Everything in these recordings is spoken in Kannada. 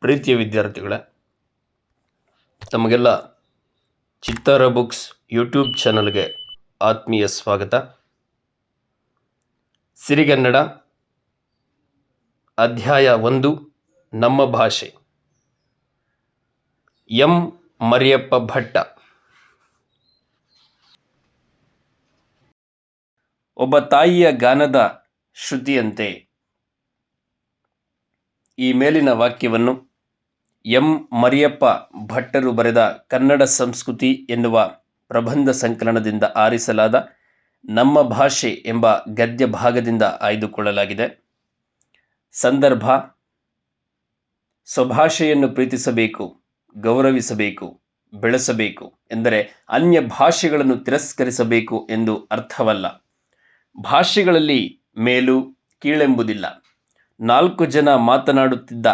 ಪ್ರೀತಿಯ ವಿದ್ಯಾರ್ಥಿಗಳೇ, ತಮಗೆಲ್ಲ ಚಿತ್ತಾರ ಬುಕ್ಸ್ ಯೂಟ್ಯೂಬ್ ಚಾನಲ್ಗೆ ಆತ್ಮೀಯ ಸ್ವಾಗತ. ಸಿರಿಗನ್ನಡ ಅಧ್ಯಾಯ ಒಂದು, ನಮ್ಮ ಭಾಷೆ. ಎಂ. ಮರಿಯಪ್ಪ ಭಟ್ಟ. ಒಬ್ಬ ತಾಯಿಯ ಗಾನದ ಶ್ರುತಿಯಂತೆ ಈ ಮೇಲಿನ ವಾಕ್ಯವನ್ನು ಎಂ ಮರಿಯಪ್ಪ ಭಟ್ಟರು ಬರೆದ ಕನ್ನಡ ಸಂಸ್ಕೃತಿ ಎನ್ನುವ ಪ್ರಬಂಧ ಸಂಕಲನದಿಂದ ಆರಿಸಲಾದ ನಮ್ಮ ಭಾಷೆ ಎಂಬ ಗದ್ಯ ಭಾಗದಿಂದ ಆಯ್ದುಕೊಳ್ಳಲಾಗಿದೆ. ಸಂದರ್ಭ, ಸ್ವಭಾಷೆಯನ್ನು ಪ್ರೀತಿಸಬೇಕು, ಗೌರವಿಸಬೇಕು, ಬೆಳೆಸಬೇಕು ಎಂದರೆ ಅನ್ಯ ಭಾಷೆಗಳನ್ನು ತಿರಸ್ಕರಿಸಬೇಕು ಎಂದು ಅರ್ಥವಲ್ಲ. ಭಾಷೆಗಳಲ್ಲಿ ಮೇಲು, ಕೀಳೆಂಬುದಿಲ್ಲ. ನಾಲ್ಕು ಜನ ಮಾತನಾಡುತ್ತಿದ್ದ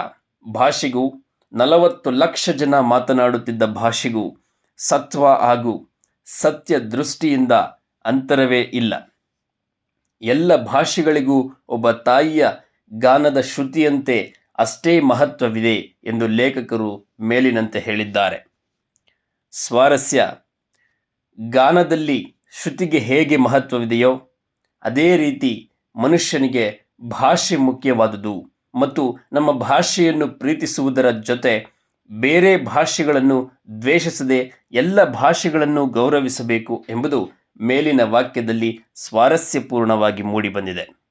ಭಾಷೆಗೂ ನಲವತ್ತು ಲಕ್ಷ ಜನ ಮಾತನಾಡುತ್ತಿದ್ದ ಭಾಷೆಗೂ ಸತ್ವ ಹಾಗೂ ಸತ್ಯ ದೃಷ್ಟಿಯಿಂದ ಅಂತರವೇ ಇಲ್ಲ. ಎಲ್ಲ ಭಾಷೆಗಳಿಗೂ ಒಬ್ಬ ತಾಯಿಯ ಗಾನದ ಶ್ರುತಿಯಂತೆ ಅಷ್ಟೇ ಮಹತ್ವವಿದೆ ಎಂದು ಲೇಖಕರು ಮೇಲಿನಂತೆ ಹೇಳಿದ್ದಾರೆ. ಸ್ವಾರಸ್ಯ, ಗಾನದಲ್ಲಿ ಶ್ರುತಿಗೆ ಹೇಗೆ ಮಹತ್ವವಿದೆಯೋ, ಅದೇ ರೀತಿ ಮನುಷ್ಯನಿಗೆ ಭಾಷೆ ಮುಖ್ಯವಾದುದು. ಮತ್ತು ನಮ್ಮ ಭಾಷೆಯನ್ನು ಪ್ರೀತಿಸುವುದರ ಜೊತೆ ಬೇರೆ ಭಾಷೆಗಳನ್ನು ದ್ವೇಷಿಸದೆ ಎಲ್ಲ ಭಾಷೆಗಳನ್ನು ಗೌರವಿಸಬೇಕು ಎಂಬುದು ಮೇಲಿನ ವಾಕ್ಯದಲ್ಲಿ ಸ್ವಾರಸ್ಯಪೂರ್ಣವಾಗಿ ಮೂಡಿಬಂದಿದೆ.